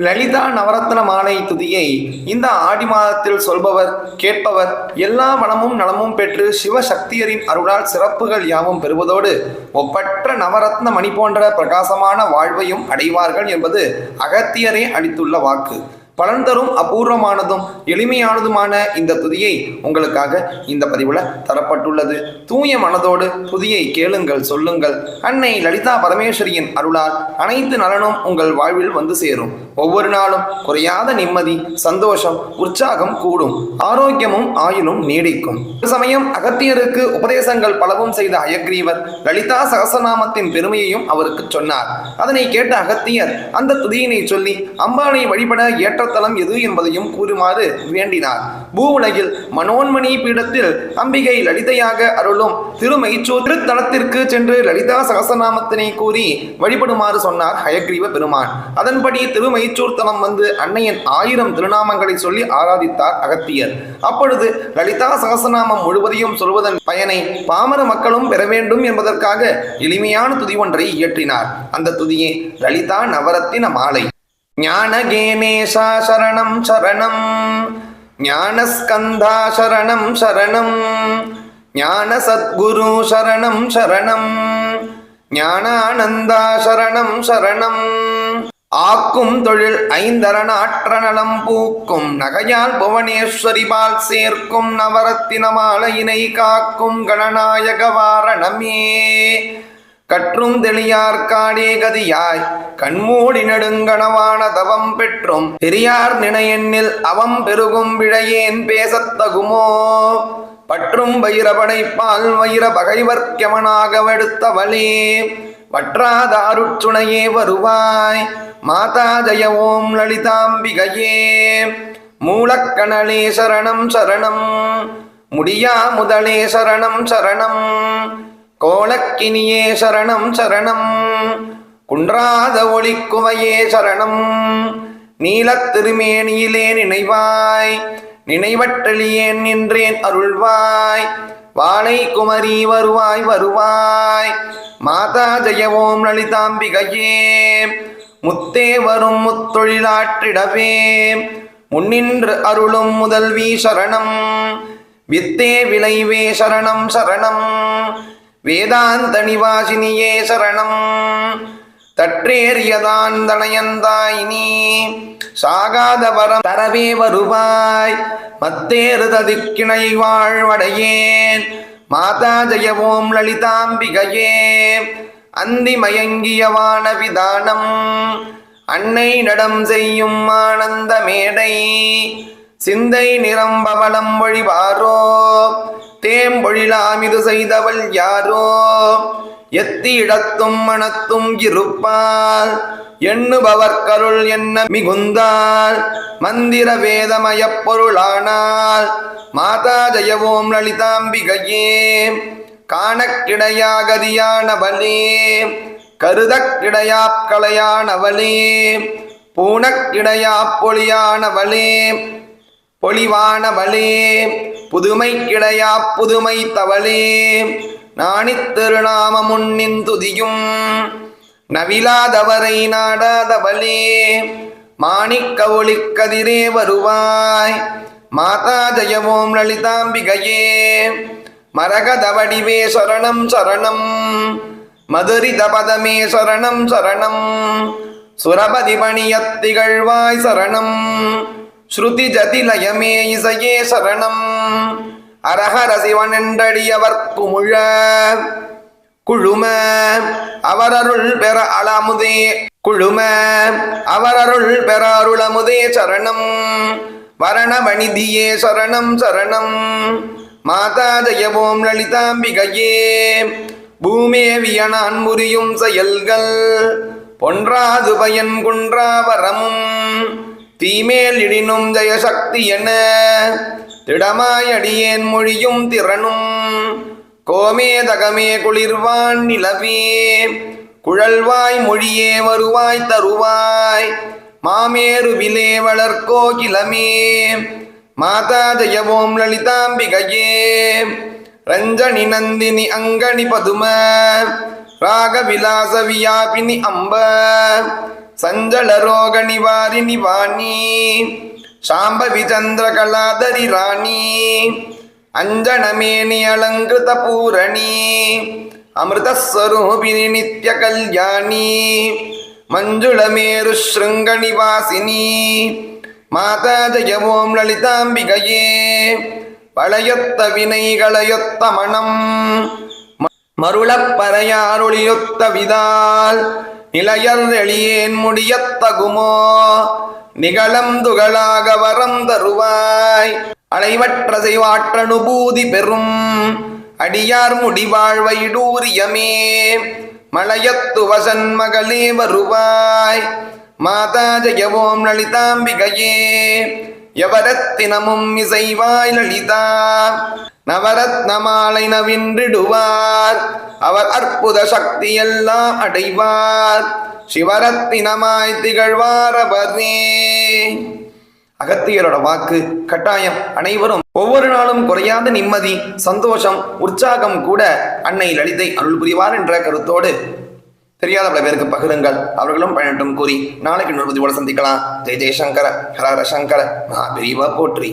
லலிதா நவரத்ன மாலை துதியை இந்த ஆடி மாதத்தில் சொல்பவர் கேட்பவர் எல்லா வளமும் நலமும் பெற்று சிவசக்தியரின் அருளால் சிறப்புகள் யாவும் பெறுவதோடு ஒப்பற்ற நவரத்ன மணி போன்ற பிரகாசமான வாழ்வையும் அடைவார்கள் என்பது அகத்தியரே அளித்துள்ள வாக்கு. பலன் தரும் அபூர்வமானதும் எளிமையானதுமான இந்த துதியை உங்களுக்காக இந்த பதிவில் தரப்பட்டுள்ளது. தூய மனதோடு துதியை கேளுங்கள் சொல்லுங்கள். அன்னை லலிதா பரமேஸ்வரியின் அருளால் அனைத்து நலனும் உங்கள் வாழ்வில் வந்து சேரும். ஒவ்வொரு நாளும் குறையாத நிம்மதி சந்தோஷம் உற்சாகம் கூடும். ஆரோக்கியமும் ஆயுளும் நீடிக்கும். ஒரு சமயம் அகத்தியருக்கு உபதேசங்கள் பலவும் செய்த அயக்ரீவர் லலிதா சகசநாமத்தின் பெருமையையும் அவருக்கு சொன்னார். அதனை கேட்ட அகத்தியர் அந்த துதியினை சொல்லி அம்பானை வழிபட ஏற்றத்தலம் எது என்பதையும் கூறுமாறு வேண்டினார். பூவுலகில் மனோன்மணி பீடத்தில் அம்பிகை லலிதையாக அருளும் திருமைச்சூர் திருத்தலத்திற்கு சென்று லலிதா சகசநாமத்தினை கூறி வழிபடுமாறு சொன்னார் ஹயக்ரீவ பெருமான். அதன்படி திருமை தலம் வந்து அன்னையின் ஆயிரம் திருநாமங்களை சொல்லி ஆராதித்தார் அகத்தியர். அப்பொழுது லலிதா சகசநாமம் முழுவதையும் சொல்வதன் பயனை பாமர மக்களும் பெற வேண்டும் என்பதற்காக எளிமையான துதி ஒன்றை இயற்றினார். அந்த துதியே லலிதா நவரத்தின மாலை. ஞானகேனேஷா சரணம் சரணம். ஞானஸ்கந்தா சரணம் சரணம். ஞான சத்குரு சரணம் சரணம். ஞானானந்தா சரணம் சரணம். ஆக்கும் தொழில் ஐந்தரணாற்றநலம் பூக்கும். நகையால் புவனேஸ்வரி பால் சேர்க்கும். நவரத்தின மாலையினை காக்கும். கணநாயக வாரணமே. கற்றும் தெளியார் காடே கதியாய். கண்மூடி நெடுங்கணவான தவம் பெற்றும். பெரியார் நினையெண்ணில் அவம் பெருகும் விழையேன் பேசத்தகுமோ பற்றும் வைரபடைப்பால் வைர பகைவர்க்கமனாக வெடுத்தவளே. வற்றாத வருவாய். மாதா ஜய ஓம் லலிதாம்பிகையே. மூலக்கணலே சரணம் சரணம். முடியா முதலே சரணம் சரணம். கோலக்கினியே சரணம் சரணம். குன்றாத ஒளிக்குவையே சரணம். நீலத் திருமேனியிலே நினைவாய். நினைவற்றலியேன் நின்றேன் அருள்வாய். வாழை குமரி வருவாய் வருவாய். மாதா ஜெயவோம் லலிதாம்பிகையே. முத்தே வரும் முத்தொழிலாற்றிடவே. முன்னின்று அருளும் முதல்வி சரணம். வித்தே விளைவே சரணம் சரணம். வேதாந்த நிவாசினியே சரணம். தற்றேறியதான் தனயந்தாயினி சாகாத வரம் தரவே வருவாய். மத்தேறு ததிக்கிணை வாழ்வடையேன். மாதா ஜெயவோம் லலிதாம்பிகையே. அந்தி மயங்கியவான விதானம் அன்னை நடம் செய்யும் ஆனந்த மேடை. சிந்தை நிரம்பவளம் வழிவாரோ தேம்பொழிலாம் இது செய்தவள் யாரோ? எத்தி இடத்தும் மனத்தும் இருப்பால் எண்ணுபவர் கருள் என்ன மிகுந்தால் மந்திர வேதமய பொருளானால் மாதா ஜெயவோம் லலிதாம்பிகையே காணக்கிடையாகதியானவளே கருதக்கிடையாக்களையானவளே பூனக்கிடையாப் பொழியானவளே பொழிவானவளே புதுமை கிடையா புதுமை தவளே. நாணித்திருநாமமுன்னின் துதியும் நவிலாதவரை நாடாதவளே. மாணிக்க ஒளிக்கதிரே வருவாய். மாதா ஜெயவோம் லலிதாம்பிகையே. மரகதவடிவே சரணம் சரணம். மதுரித பதமே சரணம் சரணம். சுரபதி பணியத்திகழ்வாய் சரணம். ஸ்ருதி ஜதி லயமே இசையே சரணம். அரஹர சிவனென்றடியவர் முழ. குழும. அவரருள் பெற அலமுதே குழும. அவரருள் பெற அருளமுதே சரணம். வரணவணிதியே சரணம் சரணம். மாதா ஜெயவோம் லலிதாம்பிகையே. பூமேவியனான் முறியும் செயல்கள். பொன்றாது பயன் குன்றாவரமும் தீமேல் இடினும் ஜெயசக்தி என திடமாயடியேன் மொழியும் திறனும். கோமே தகமே குளிர்வான் நிலவே. குழல்வாய் மொழியே வருவாய் தருவாய். மாமேருவிலே வளர்க்கோ கிளமே. மாதா ஜெயவோம் லலிதாம்பிகையே. ரஞ்சனி நந்தினி அங்கனி பதும. ராக விலாச வியாபினி அம்ப. சஞ்சல ரோக நிவாரிணி வாணி சாம்பவி சந்திர கலாதரி ராணி அஞ்சனமேனி அலங்கிருத பூரணி அமிர்தஸ்வரூபிணி நித்ய கல்யாணி மஞ்சுளமேரு ஸ்ருங்க நிவாசினி மாதா ஜெய ஓம் லலிதாம்பிகையே வளையொத்த வினைகளையொத்த மனம் மருளப் பறையாருளியொத்த விதால் நிலையர் முடியத்தகுமோ நிகழம் துகளாக வரம் தருவாய். அலைவற்ற செய்வாற்றனுபூதி பெறும். அடியார் முடிவாழ்வைடூரியமே மலையத்து வசன் மகளே வருவாய். மாதா ஜெயவோம் லலிதாம்பிகையே. எவரத்தினமும் இசைவாய் லலிதா. நவரத்னமாலை நவின்றிடுவார். அவர் அற்புத சக்தி எல்லாம் அடைவார். சிவரத்தினமாய் திகழ்வார் அவரே. அகத்தியரோட வாக்கு கட்டாயம் அனைவரும் ஒவ்வொரு நாளும் குறையாத நிம்மதி சந்தோஷம் உற்சாகம் கூட அன்னை லலிதை அருள் புரிவார் என்ற கருத்தோடு. தெரியாத பல பேருக்கு பகிருங்கள். அவர்களும் பயனட்டும் கூறி நாளைக்கு இன்னொரு பதிவோடு சந்திக்கலாம். ஜெய் ஜெய்சங்கர ஹரஹர ஹர சங்கர மகாபிரிவா போற்றி.